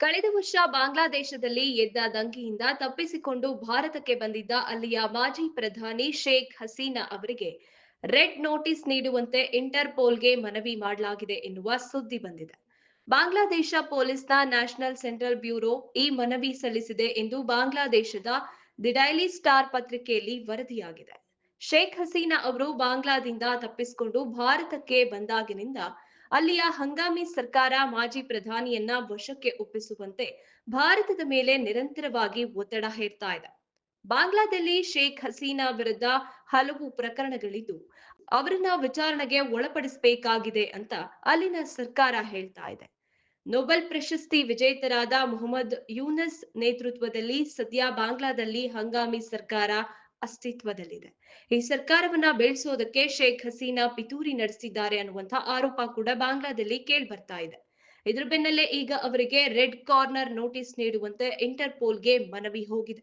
ಕಳೆದ ವರ್ಷ ಬಾಂಗ್ಲಾದೇಶದಲ್ಲಿ ಎದ್ದ ದಂಗೆಯಿಂದ ತಪ್ಪಿಸಿಕೊಂಡು ಭಾರತಕ್ಕೆ ಬಂದಿದ್ದ ಅಲ್ಲಿಯ ಮಾಜಿ ಪ್ರಧಾನಿ ಶೇಖ್ ಹಸೀನಾ ಅವರಿಗೆ ರೆಡ್ ನೋಟಿಸ್ ನೀಡುವಂತೆ ಇಂಟರ್ಪೋಲ್ಗೆ ಮನವಿ ಮಾಡಲಾಗಿದೆ ಎನ್ನುವ ಸುದ್ದಿ ಬಂದಿದೆ. ಬಾಂಗ್ಲಾದೇಶ ಪೊಲೀಸ್ನ ನ್ಯಾಷನಲ್ ಸೆಂಟ್ರಲ್ ಬ್ಯೂರೋ ಈ ಮನವಿ ಸಲ್ಲಿಸಿದೆ ಎಂದು ಬಾಂಗ್ಲಾದೇಶದ ದಿ ಡೈಲಿ ಸ್ಟಾರ್ ಪತ್ರಿಕೆಯಲ್ಲಿ ವರದಿಯಾಗಿದೆ. ಶೇಖ್ ಹಸೀನಾ ಅವರು ಬಾಂಗ್ಲಾದಿಂದ ತಪ್ಪಿಸಿಕೊಂಡು ಭಾರತಕ್ಕೆ ಬಂದಾಗಿನಿಂದ ಅಲ್ಲಿಯ ಹಂಗಾಮಿ ಸರ್ಕಾರ ಮಾಜಿ ಪ್ರಧಾನಿಯನ್ನ ವಶಕ್ಕೆ ಒಪ್ಪಿಸುವಂತೆ ಭಾರತದ ಮೇಲೆ ನಿರಂತರವಾಗಿ ಒತ್ತಡ ಹೇರ್ತಾ ಇದೆ. ಬಾಂಗ್ಲಾದಲ್ಲಿ ಶೇಖ್ ಹಸೀನಾ ವಿರುದ್ಧ ಹಲವು ಪ್ರಕರಣಗಳಿದ್ದು, ಅವರನ್ನ ವಿಚಾರಣೆಗೆ ಒಳಪಡಿಸಬೇಕಾಗಿದೆ ಅಂತ ಅಲ್ಲಿನ ಸರ್ಕಾರ ಹೇಳ್ತಾ ಇದೆ. ನೊಬೆಲ್ ಪ್ರಶಸ್ತಿ ವಿಜೇತರಾದ ಮೊಹಮ್ಮದ್ ಯೂನಸ್ ನೇತೃತ್ವದಲ್ಲಿ ಸದ್ಯ ಬಾಂಗ್ಲಾದಲ್ಲಿ ಹಂಗಾಮಿ ಸರ್ಕಾರ ಅಸ್ತಿತ್ವದಲ್ಲಿದೆ. ಈ ಸರ್ಕಾರವನ್ನ ಬೆಳೆಸೋದಕ್ಕೆ ಶೇಖ್ ಹಸೀನಾ ಪಿತೂರಿ ನಡೆಸಿದ್ದಾರೆ ಅನ್ನುವಂತಹ ಆರೋಪ ಕೂಡ ಬಾಂಗ್ಲಾದಲ್ಲಿ ಕೇಳಿ ಬರ್ತಾ ಇದೆ. ಇದ್ರ ಬೆನ್ನಲ್ಲೇ ಈಗ ಅವರಿಗೆ ರೆಡ್ ಕಾರ್ನರ್ ನೋಟಿಸ್ ನೀಡುವಂತೆ ಇಂಟರ್ಪೋಲ್ಗೆ ಮನವಿ ಹೋಗಿದೆ.